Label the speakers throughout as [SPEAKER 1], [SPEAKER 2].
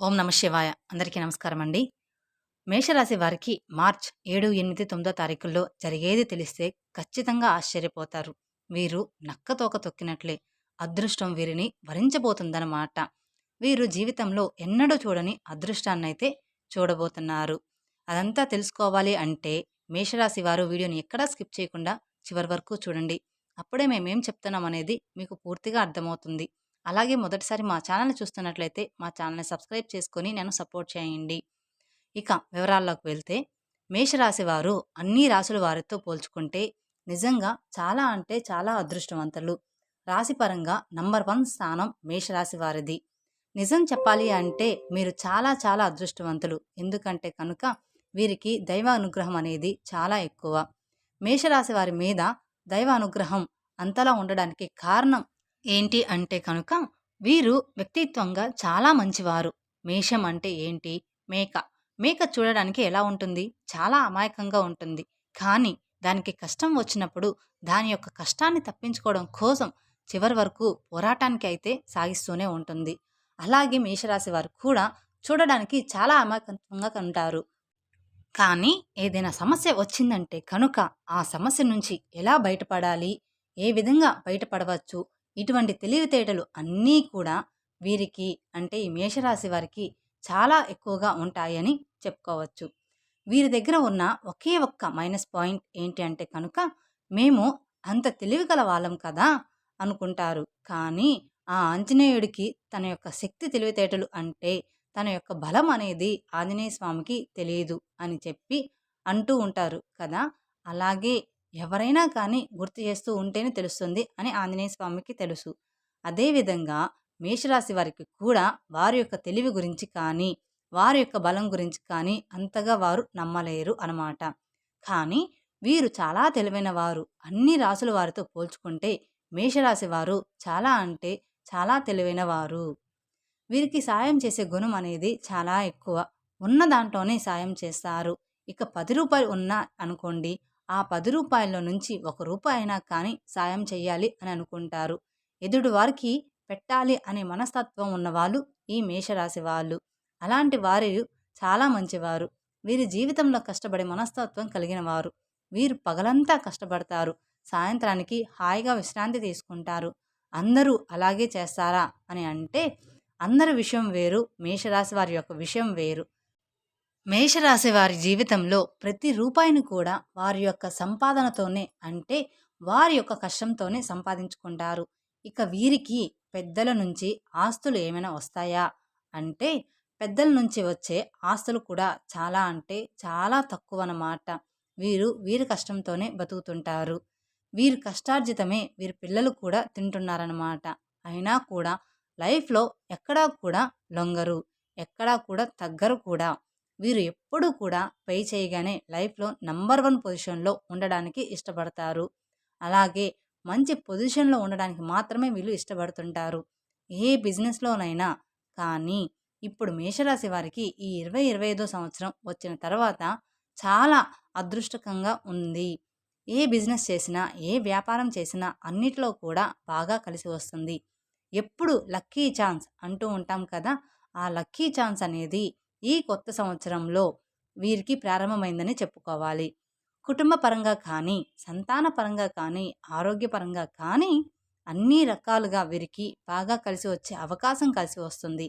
[SPEAKER 1] ఓం నమ శివాయ. అందరికీ నమస్కారం అండి. మేషరాశి వారికి మార్చ్ ఏడు ఎనిమిది తొమ్మిదో తారీఖుల్లో జరిగేది తెలిస్తే ఖచ్చితంగా ఆశ్చర్యపోతారు. వీరు నక్కతోక తొక్కినట్లే అదృష్టం వీరిని వరించబోతుందన్నమాట. వీరు జీవితంలో ఎన్నడూ చూడని అదృష్టాన్నైతే చూడబోతున్నారు. అదంతా తెలుసుకోవాలి అంటే మేషరాశి వారు వీడియోని ఎక్కడా స్కిప్ చేయకుండా చివరి వరకు చూడండి. అప్పుడే మేమేం చెప్తున్నాం అనేది మీకు పూర్తిగా అర్థమవుతుంది. అలాగే మొదటిసారి మా ఛానల్ చూస్తున్నట్లయితే మా ఛానల్ని సబ్స్క్రైబ్ చేసుకొని నన్ను సపోర్ట్ చేయండి. ఇక వివరాల్లోకి వెళ్తే మేషరాశి వారు అన్ని రాసుల వారితో పోల్చుకుంటే నిజంగా చాలా అంటే చాలా అదృష్టవంతులు. రాశిపరంగా నంబర్ వన్ స్థానం మేషరాశి వారిది నిజం చెప్పాలి అంటే మీరు చాలా చాలా అదృష్టవంతులు. ఎందుకంటే కనుక వీరికి దైవ అనుగ్రహం అనేది చాలా ఎక్కువ. మేషరాశి వారి మీద దైవ అనుగ్రహం అంతలా ఉండడానికి కారణం ఏంటి అంటే కనుక వీరు వ్యక్తిత్వంగా చాలా మంచివారు. మేషం అంటే ఏంటి? మేక. మేక చూడడానికి ఎలా ఉంటుంది? చాలా అమాయకంగా ఉంటుంది. కానీ దానికి కష్టం వచ్చినప్పుడు దాని యొక్క కష్టాన్ని తప్పించుకోవడం కోసం చివరి వరకు పోరాటానికి అయితే సాగిస్తూనే ఉంటుంది. అలాగే మేషరాశి వారు కూడా చూడడానికి చాలా అమాయకంగా ఉంటారు. కానీ ఏదైనా సమస్య వచ్చిందంటే కనుక ఆ సమస్య నుంచి ఎలా బయటపడాలి? ఏ విధంగా బయటపడవచ్చు? ఇటువంటి తెలివితేటలు అన్నీ కూడా వీరికి అంటే ఈ మేషరాశి వారికి చాలా ఎక్కువగా ఉంటాయని చెప్పుకోవచ్చు. వీరి దగ్గర ఉన్న ఒకే ఒక్క మైనస్ పాయింట్ ఏంటి అంటే కనుక మేము అంత తెలివి గల వాళ్ళం కదా అనుకుంటారు. కానీ ఆ ఆంజనేయుడికి తన యొక్క శక్తి తెలివితేటలు అంటే తన యొక్క బలం అనేది ఆంజనేయ స్వామికి తెలియదు అని చెప్పి అంటూ ఉంటారు కదా. అలాగే ఎవరైనా కానీ గుర్తు చేస్తూ ఉంటేనే తెలుస్తుంది అని ఆంజనేయ స్వామికి తెలుసు. అదేవిధంగా మేషరాశి వారికి కూడా వారి యొక్క తెలివి గురించి కానీ వారి యొక్క బలం గురించి కానీ అంతగా వారు నమ్మలేరు అనమాట కానీ వీరు చాలా తెలివైన వారు. అన్ని రాసుల వారితో పోల్చుకుంటే మేషరాశి వారు చాలా అంటే చాలా తెలివైన వారు. వీరికి సాయం చేసే గుణం అనేది చాలా ఎక్కువ. ఉన్న దాంట్లోనే సాయం చేస్తారు. ఇక పది రూపాయలు ఉన్నా అనుకోండి ఆ పది రూపాయల నుంచి ఒక రూపాయి అయినా కానీ సాయం చేయాలి అని అనుకుంటారు. ఎదుటి వారికి పెట్టాలి అనే మనస్తత్వం ఉన్నవాళ్ళు ఈ మేషరాశి వాళ్ళు. అలాంటి వారు చాలా మంచివారు. వీరి జీవితంలో కష్టపడే మనస్తత్వం కలిగిన వారు. వీరు పగలంతా కష్టపడతారు. సాయంత్రానికి హాయిగా విశ్రాంతి తీసుకుంటారు. అందరూ అలాగే చేస్తారా అని అంటే అందరి విషయం వేరు మేషరాశి వారి యొక్క విషయం వేరు. మేషరాశి వారి జీవితంలో ప్రతి రూపాయిని కూడా వారి యొక్క సంపాదనతోనే అంటే వారి యొక్క కష్టంతోనే సంపాదించుకుంటారు. ఇక వీరికి పెద్దల నుంచి ఆస్తులు ఏమైనా వస్తాయా? అంటే పెద్దల నుంచి వచ్చే ఆస్తులు కూడా చాలా అంటే చాలా తక్కువ అన్నమాట వీరు వీరి కష్టంతోనే బతుకుతుంటారు. వీరి కష్టార్జితమే వీరి పిల్లలు కూడా తింటున్నారన్నమాట అయినా కూడా లైఫ్లో ఎక్కడా కూడా లొంగరు. ఎక్కడా కూడా తగ్గరు కూడా. వీరు ఎప్పుడూ కూడా పై చేయగానే లైఫ్లో నంబర్ వన్ పొజిషన్లో ఉండడానికి ఇష్టపడతారు. అలాగే మంచి పొజిషన్లో ఉండడానికి మాత్రమే వీళ్ళు ఇష్టపడుతుంటారు. ఏ బిజినెస్లోనైనా కానీ ఇప్పుడు మేషరాశి వారికి ఈ ఇరవై ఇరవై ఐదో సంవత్సరం వచ్చిన తర్వాత చాలా అదృష్టకంగా ఉంది. ఏ బిజినెస్ చేసినా ఏ వ్యాపారం చేసినా అన్నిట్లో కూడా బాగా కలిసి వస్తుంది. ఎప్పుడు లక్కీ ఛాన్స్ అంటూ ఉంటాం కదా! ఆ లక్కీ ఛాన్స్ అనేది ఈ కొత్త సంవత్సరంలో వీరికి ప్రారంభమైందని చెప్పుకోవాలి. కుటుంబ పరంగా కానీ సంతాన పరంగా కానీ ఆరోగ్యపరంగా కానీ అన్ని రకాలుగా వీరికి బాగా కలిసి వచ్చే అవకాశం కలిసి వస్తుంది.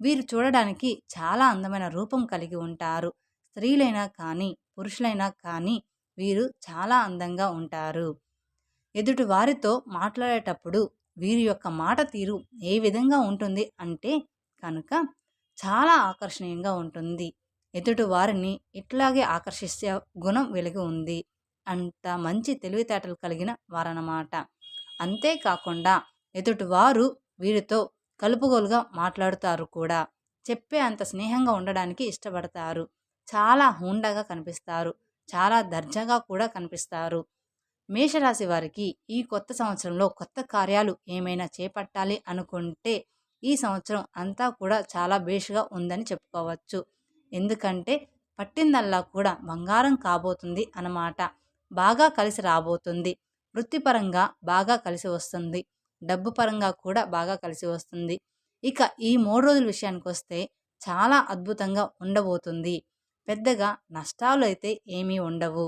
[SPEAKER 1] వీరు చూడడానికి చాలా అందమైన రూపం కలిగి ఉంటారు. స్త్రీలైనా కానీ పురుషులైనా కానీ వీరు చాలా అందంగా ఉంటారు. ఎదుటి వారితో మాట్లాడేటప్పుడు వీరి యొక్క మాట తీరు ఏ విధంగా ఉంటుంది అంటే కనుక చాలా ఆకర్షణీయంగా ఉంటుంది. ఎదుటి వారిని ఇట్లాగే ఆకర్షిస్తే గుణం వెలిగి ఉంది. అంత మంచి తెలివితేటలు కలిగిన వారన్నమాట. అంతేకాకుండా ఎదుటి వారు వీరితో కలుపుగోలుగా మాట్లాడుతారు కూడా. చెప్పే అంత స్నేహంగా ఉండడానికి ఇష్టపడతారు. చాలా హుండగా కనిపిస్తారు. చాలా దర్జాగా కూడా కనిపిస్తారు. మేషరాశి వారికి ఈ కొత్త సంవత్సరంలో కొత్త కార్యాలు ఏమైనా చేపట్టాలి అనుకుంటే ఈ సంవత్సరం అంతా కూడా చాలా బేషుగా ఉందని చెప్పుకోవచ్చు. ఎందుకంటే పట్టిందల్లా కూడా బంగారం కాబోతుంది అన్నమాట. బాగా కలిసి రాబోతుంది. వృత్తిపరంగా బాగా కలిసి వస్తుంది. డబ్బు పరంగా కూడా బాగా కలిసి వస్తుంది. ఇక ఈ మూడు రోజుల విషయానికి వస్తే చాలా అద్భుతంగా ఉండబోతుంది. పెద్దగా నష్టాలు అయితే ఏమీ ఉండవు.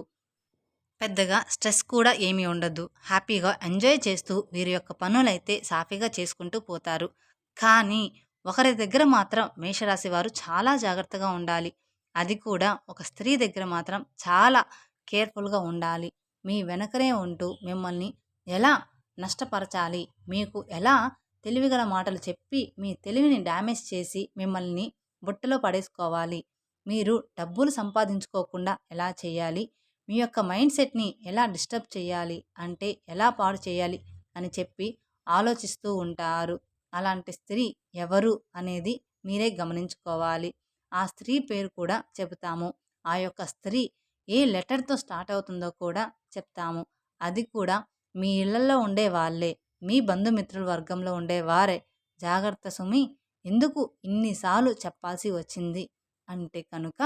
[SPEAKER 1] పెద్దగా స్ట్రెస్ కూడా ఏమీ ఉండదు. హ్యాపీగా ఎంజాయ్ చేస్తూ వీరి యొక్క పనులైతే సాఫీగా చేసుకుంటూ పోతారు. కానీ ఒకరి దగ్గర మాత్రం మేషరాశి వారు చాలా జాగ్రత్తగా ఉండాలి. అది కూడా ఒక స్త్రీ దగ్గర మాత్రం చాలా కేర్ఫుల్గా ఉండాలి. మీ వెనకనే ఉంటూ మిమ్మల్ని ఎలా నష్టపరచాలి? మీకు ఎలా తెలివిగల మాటలు చెప్పి మీ తెలివిని డ్యామేజ్ చేసి మిమ్మల్ని బుట్టలో పడేసుకోవాలి? మీరు డబ్బులు సంపాదించుకోకుండా ఎలా చేయాలి? మీ యొక్క మైండ్ సెట్ని ఎలా డిస్టర్బ్ చేయాలి? అంటే ఎలా పాడు చేయాలి? అని చెప్పి ఆలోచిస్తూ ఉంటారు. అలాంటి స్త్రీ ఎవరు అనేది మీరే గమనించుకోవాలి. ఆ స్త్రీ పేరు కూడా చెబుతాము. ఆ యొక్క స్త్రీ ఏ లెటర్తో స్టార్ట్ అవుతుందో కూడా చెప్తాము. అది కూడా మీ ఇళ్ళలో ఉండే వాళ్ళే మీ బంధుమిత్రుల వర్గంలో ఉండే వారే. జాగ్రత్త సుమి ఎందుకు ఇన్నిసార్లు చెప్పాల్సి వచ్చింది? అంటే కనుక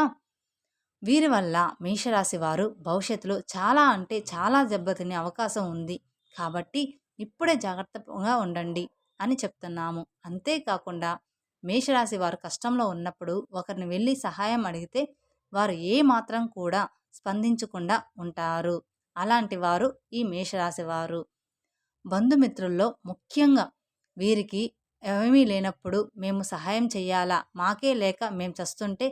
[SPEAKER 1] వీరి వల్ల మేషరాశి వారు భవిష్యత్తులో చాలా అంటే చాలా దెబ్బతినే అవకాశం ఉంది. కాబట్టి ఇప్పుడే జాగ్రత్తగా ఉండండి. అని చెప్తున్నాము. అంతేకాకుండా మేషరాశి వారు కష్టంలో ఉన్నప్పుడు ఒకరిని వెళ్ళి సహాయం అడిగితే వారు ఏ మాత్రం కూడా స్పందించకుండా ఉంటారు. అలాంటి వారు ఈ మేషరాశి వారు. బంధుమిత్రుల్లో ముఖ్యంగా వీరికి ఏమీ లేనప్పుడు మేము సహాయం చేయాలా? మాకే లేక మేము చస్తుంటే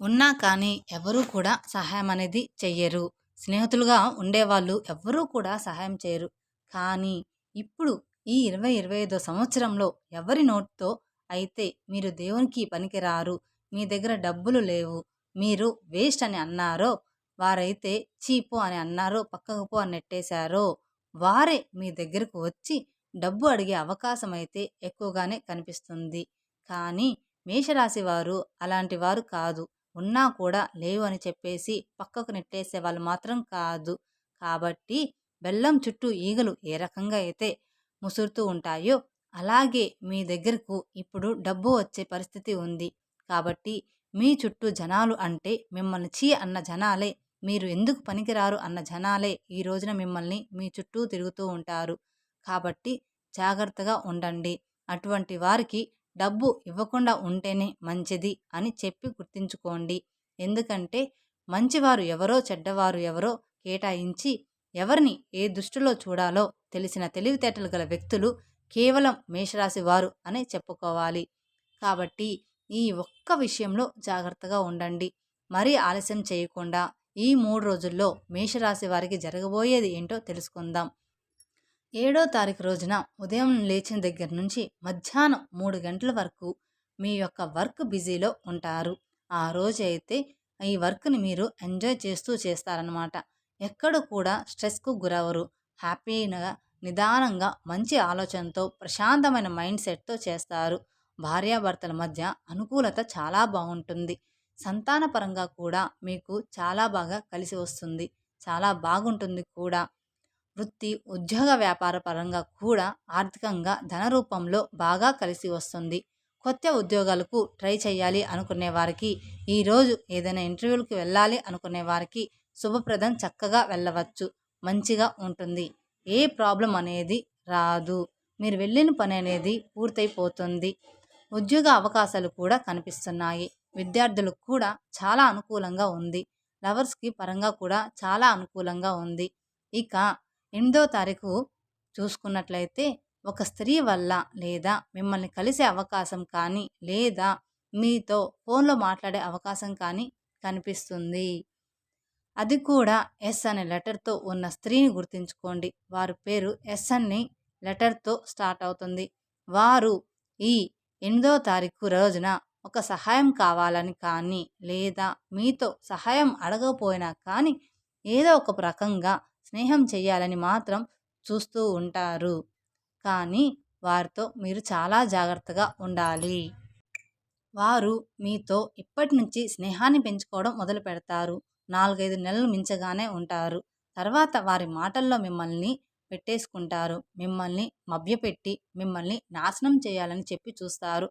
[SPEAKER 1] ఉన్నా కానీ ఎవరూ కూడా సహాయం అనేది చెయ్యరు. స్నేహితులుగా ఉండేవాళ్ళు ఎవ్వరూ కూడా సహాయం చేయరు. కానీ ఇప్పుడు ఈ ఇరవై ఇరవై ఐదో సంవత్సరంలో ఎవరి నోటితో అయితే మీరు దేవునికి పనికిరారు? మీ దగ్గర డబ్బులు లేవు. మీరు వేస్ట్ అని అన్నారో వారైతే చీపు అని అన్నారో పక్కకు పో అని నెట్టేశారో వారే మీ దగ్గరకు వచ్చి డబ్బు అడిగే అవకాశం అయితే ఎక్కువగానే కనిపిస్తుంది. కానీ మేషరాశి వారు అలాంటి వారు కాదు. ఉన్నా కూడా లేవు అని చెప్పేసి పక్కకు నెట్టేసే వాళ్ళు మాత్రం కాదు. కాబట్టి బెల్లం చుట్టూ ఈగలు ఏ రకంగా అయితే ముసురుతూ ఉంటాయో అలాగే మీ దగ్గరకు ఇప్పుడు డబ్బు వచ్చే పరిస్థితి ఉంది. కాబట్టి మీ చుట్టూ జనాలు అంటే మిమ్మల్ని చీ అన్న జనాలే మీరు ఎందుకు పనికిరారు అన్న జనాలే ఈ రోజున మిమ్మల్ని మీ చుట్టూ తిరుగుతూ ఉంటారు. కాబట్టి జాగ్రత్తగా ఉండండి. అటువంటి వారికి డబ్బు ఇవ్వకుండా ఉంటేనే మంచిది అని చెప్పి గుర్తుంచుకోండి. ఎందుకంటే మంచివారు ఎవరో చెడ్డవారు ఎవరో కేటాయించి ఎవరిని ఏ దృష్టిలో చూడాలో తెలిసిన తెలివితేటలు గల వ్యక్తులు కేవలం మేషరాశి వారు అనే చెప్పుకోవాలి. కాబట్టి ఈ ఒక్క విషయంలో జాగ్రత్తగా ఉండండి. మరీ ఆలస్యం చేయకుండా ఈ మూడు రోజుల్లో మేషరాశి వారికి జరగబోయేది ఏంటో తెలుసుకుందాం. ఏడో తారీఖు రోజున ఉదయం లేచిన దగ్గర నుంచి మధ్యాహ్నం మూడు గంటల వరకు మీ యొక్క వర్క్ బిజీలో ఉంటారు. ఆ రోజు అయితే ఈ వర్క్ని మీరు ఎంజాయ్ చేస్తూ చేస్తారనమాట ఎక్కడ కూడా స్ట్రెస్కు గురవరు హ్యాపీగా నిదానంగా మంచి ఆలోచనతో ప్రశాంతమైన మైండ్ సెట్తో చేస్తారు. భార్యాభర్తల మధ్య అనుకూలత చాలా బాగుంటుంది. సంతానపరంగా కూడా మీకు చాలా బాగా కలిసి వస్తుంది. చాలా బాగుంటుంది కూడా. వృత్తి ఉద్యోగ వ్యాపార పరంగా కూడా ఆర్థికంగా ధన రూపంలో బాగా కలిసి వస్తుంది. కొత్త ఉద్యోగాలకు ట్రై చేయాలి అనుకునే వారికి ఈరోజు ఏదైనా ఇంటర్వ్యూలకు వెళ్ళాలి అనుకునే వారికి శుభప్రదం చక్కగా వెళ్ళవచ్చు. మంచిగా ఉంటుంది. ఏ ప్రాబ్లం అనేది రాదు. మీరు వెళ్ళిన పని అనేది పూర్తయిపోతుంది. ఉద్యోగ అవకాశాలు కూడా కనిపిస్తున్నాయి. విద్యార్థులకు కూడా చాలా అనుకూలంగా ఉంది. లవర్స్కి పరంగా కూడా చాలా అనుకూలంగా ఉంది. ఇక ఎనిమిదో తారీఖు చూసుకున్నట్లయితే ఒక స్త్రీ వల్ల లేదా మిమ్మల్ని కలిసే అవకాశం కానీ లేదా మీతో ఫోన్లో మాట్లాడే అవకాశం కానీ కనిపిస్తుంది. అది కూడా ఎస్ అనే లెటర్తో ఉన్న స్త్రీని గుర్తుంచుకోండి. వారి పేరు ఎస్ అని లెటర్తో స్టార్ట్ అవుతుంది. వారు ఈ ఎనిమిదవ తారీఖు రోజున ఒక సహాయం కావాలని కానీ లేదా మీతో సహాయం అడగకపోయినా కానీ ఏదో ఒక రకంగా స్నేహం చేయాలని మాత్రం చూస్తూ ఉంటారు. కానీ వారితో మీరు చాలా జాగ్రత్తగా ఉండాలి. వారు మీతో ఇప్పటి నుంచి స్నేహాన్ని పెంచుకోవడం మొదలు పెడతారు నాలుగైదు నెలలు మించగానే ఉంటారు. తర్వాత వారి మాటల్లో మిమ్మల్ని పెట్టేసుకుంటారు. మిమ్మల్ని మభ్యపెట్టి మిమ్మల్ని నాశనం చేయాలని చెప్పి చూస్తారు.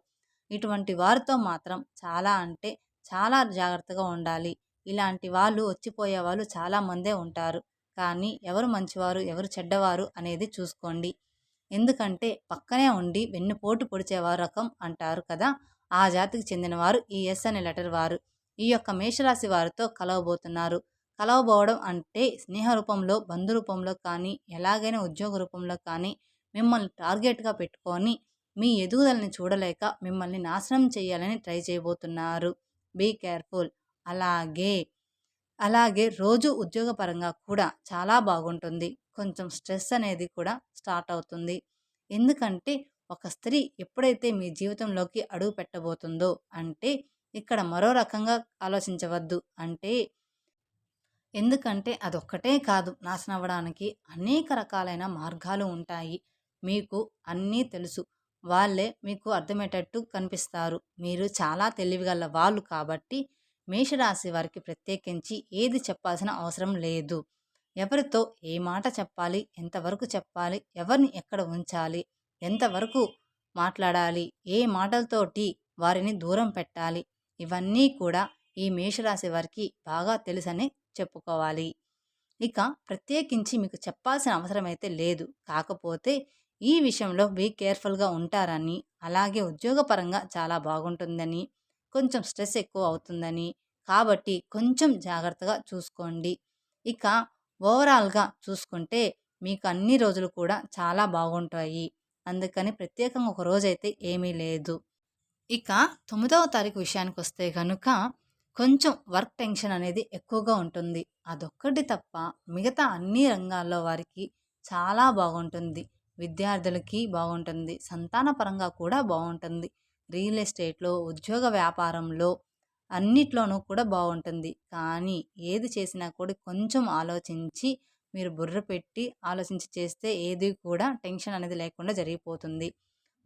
[SPEAKER 1] ఇటువంటి వారితో మాత్రం చాలా అంటే చాలా జాగ్రత్తగా ఉండాలి. ఇలాంటి వాళ్ళు వచ్చిపోయే వాళ్ళు చాలామందే ఉంటారు. కానీ ఎవరు మంచివారు ఎవరు చెడ్డవారు అనేది చూసుకోండి. ఎందుకంటే పక్కనే ఉండి వెన్నుపోటు పొడిచేవారు రకం అంటారు కదా! ఆ జాతికి చెందినవారు ఈ ఎస్ అనే లెటర్ వారు. ఈ యొక్క మేషరాశి వారితో కలవబోతున్నారు. కలవబోవడం అంటే స్నేహ రూపంలో బంధు రూపంలో కానీ ఎలాగైనా ఉద్యోగ రూపంలో కానీ మిమ్మల్ని టార్గెట్గా పెట్టుకొని మీ ఎదుగుదలని చూడలేక మిమ్మల్ని నాశనం చేయాలని ట్రై చేయబోతున్నారు. Be careful. అలాగే అలాగే రోజు ఉద్యోగపరంగా కూడా చాలా బాగుంటుంది. కొంచెం స్ట్రెస్ అనేది కూడా స్టార్ట్ అవుతుంది. ఎందుకంటే ఒక స్త్రీ ఎప్పుడైతే మీ జీవితంలోకి అడుగు పెట్టబోతుందో అంటే ఇక్కడ మరో రకంగా ఆలోచించవద్దు. అంటే ఎందుకంటే అదొక్కటే కాదు నాశనం అవ్వడానికి అనేక రకాలైన మార్గాలు ఉంటాయి. మీకు అన్నీ తెలుసు. వాళ్ళే మీకు అర్థమయ్యేటట్టు కనిపిస్తారు. మీరు చాలా తెలివిగల వాళ్ళు కాబట్టి మేషరాశి వారికి ప్రత్యేకించి ఏది చెప్పాల్సిన అవసరం లేదు. ఎవరితో ఏ మాట చెప్పాలి? ఎంతవరకు చెప్పాలి? ఎవరిని ఎక్కడ ఉంచాలి? ఎంతవరకు మాట్లాడాలి? ఏ మాటలతోటి వారిని దూరం పెట్టాలి? ఇవన్నీ కూడా ఈ మేషరాశి వారికి బాగా తెలుసని చెప్పుకోవాలి. ఇక ప్రత్యేకించి మీకు చెప్పాల్సిన అవసరం అయితే లేదు. కాకపోతే ఈ విషయంలో బీ కేర్ఫుల్గా ఉంటారని అలాగే ఉద్యోగపరంగా చాలా బాగుంటుందని కొంచెం స్ట్రెస్ ఎక్కువ అవుతుందని కాబట్టి కొంచెం జాగ్రత్తగా చూసుకోండి. ఇక ఓవరాల్గా చూసుకుంటే మీకు అన్ని రోజులు కూడా చాలా బాగుంటాయి. అందుకని ప్రత్యేకంగా ఒక రోజైతే ఏమీ లేదు. ఇక తొమ్మిదవ తారీఖు విషయానికి వస్తే కనుక కొంచెం వర్క్ టెన్షన్ అనేది ఎక్కువగా ఉంటుంది. అదొక్కటి తప్ప మిగతా అన్ని రంగాల్లో వారికి చాలా బాగుంటుంది. విద్యార్థులకి బాగుంటుంది. సంతానపరంగా కూడా బాగుంటుంది. రియల్ ఎస్టేట్లో ఉద్యోగ వ్యాపారంలో అన్నిట్లోనూ కూడా బాగుంటుంది. కానీ ఏది చేసినా కూడా కొంచెం ఆలోచించి మీరు బుర్ర పెట్టి ఆలోచించి చేస్తే ఏది కూడా టెన్షన్ అనేది లేకుండా జరిగిపోతుంది.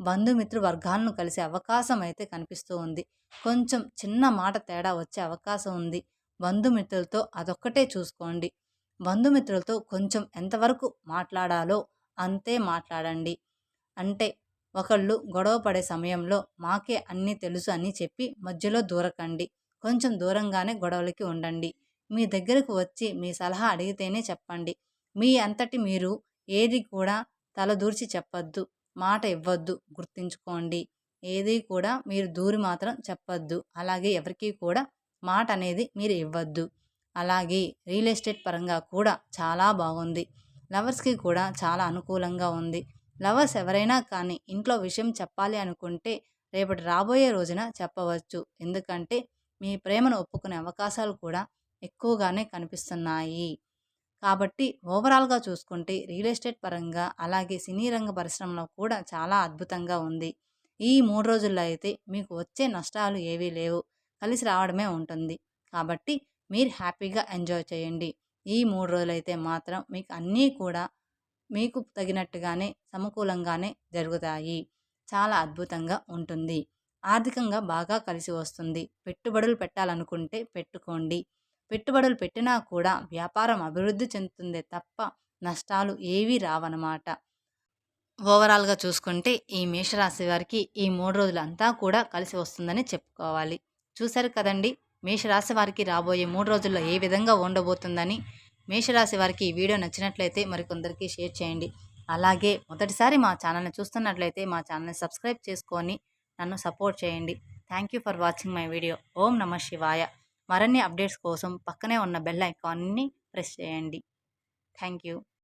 [SPEAKER 1] బంధుమిత్రు వర్గాలను కలిసే అవకాశం అయితే కనిపిస్తూ ఉంది. కొంచెం చిన్న మాట తేడా వచ్చే అవకాశం ఉంది. బంధుమిత్రులతో అదొక్కటే చూసుకోండి. బంధుమిత్రులతో కొంచెం ఎంతవరకు మాట్లాడాలో అంతే మాట్లాడండి. అంటే ఒకళ్ళు గొడవ పడే సమయంలో మాకే అన్నీ తెలుసు అని చెప్పి మధ్యలో దూరకండి. కొంచెం దూరంగానే గొడవలకి ఉండండి. మీ దగ్గరకు వచ్చి మీ సలహా అడిగితేనే చెప్పండి. మీ అంతటి మీరు ఏది కూడా తలదూర్చి చెప్పొద్దు. మాట ఇవ్వద్దు గుర్తుంచుకోండి. ఏది కూడా మీరు దూరి మాత్రం చెప్పొద్దు. అలాగే ఎవరికి కూడా మాట అనేది మీరు ఇవ్వద్దు. అలాగే రియల్ ఎస్టేట్ పరంగా కూడా చాలా బాగుంది. లవర్స్కి కూడా చాలా అనుకూలంగా ఉంది. లవర్స్ ఎవరైనా కానీ ఇంట్లో విషయం చెప్పాలి అనుకుంటే రేపటి రాబోయే రోజున చెప్పవచ్చు. ఎందుకంటే మీ ప్రేమను ఒప్పుకునే అవకాశాలు కూడా ఎక్కువగానే కనిపిస్తున్నాయి. కాబట్టి ఓవరాల్గా చూసుకుంటే రియల్ ఎస్టేట్ పరంగా అలాగే సినీ రంగ పరిశ్రమలో కూడా చాలా అద్భుతంగా ఉంది. ఈ మూడు రోజుల్లో అయితే మీకు వచ్చే నష్టాలు ఏవీ లేవు. కలిసి రావడమే ఉంటుంది. కాబట్టి మీరు హ్యాపీగా ఎంజాయ్ చేయండి. ఈ మూడు రోజులైతే మాత్రం మీకు అన్నీ కూడా మీకు తగినట్టుగానే సమకూలంగానే జరుగుతాయి. చాలా అద్భుతంగా ఉంటుంది. ఆర్థికంగా బాగా కలిసి వస్తుంది. పెట్టుబడులు పెట్టాలనుకుంటే పెట్టుకోండి. పెట్టుబడులు పెట్టినా కూడా వ్యాపారం అభివృద్ధి చెందుతుందే తప్ప నష్టాలు ఏవీ రావన్నమాట. ఓవరాల్గా చూసుకుంటే ఈ మేషరాశి వారికి ఈ మూడు రోజులు అంతా కూడా కలిసి వస్తుందని చెప్పుకోవాలి. చూశారు కదండి? మేషరాశి వారికి రాబోయే మూడు రోజుల్లో ఏ విధంగా ఉండబోతుందని మేషరాశి వారికి ఈ వీడియో నచ్చినట్లయితే మరికొందరికి షేర్ చేయండి. అలాగే మొదటిసారి మా ఛానల్ని చూస్తున్నట్లయితే మా ఛానల్ని సబ్స్క్రైబ్ చేసుకొని నన్ను సపోర్ట్ చేయండి. Thank you for watching my video. ఓం నమ శివాయ. మరిన్ని అప్డేట్స్ కోసం పక్కనే ఉన్న బెల్ ఐకాన్ని ప్రెస్ చేయండి. Thank you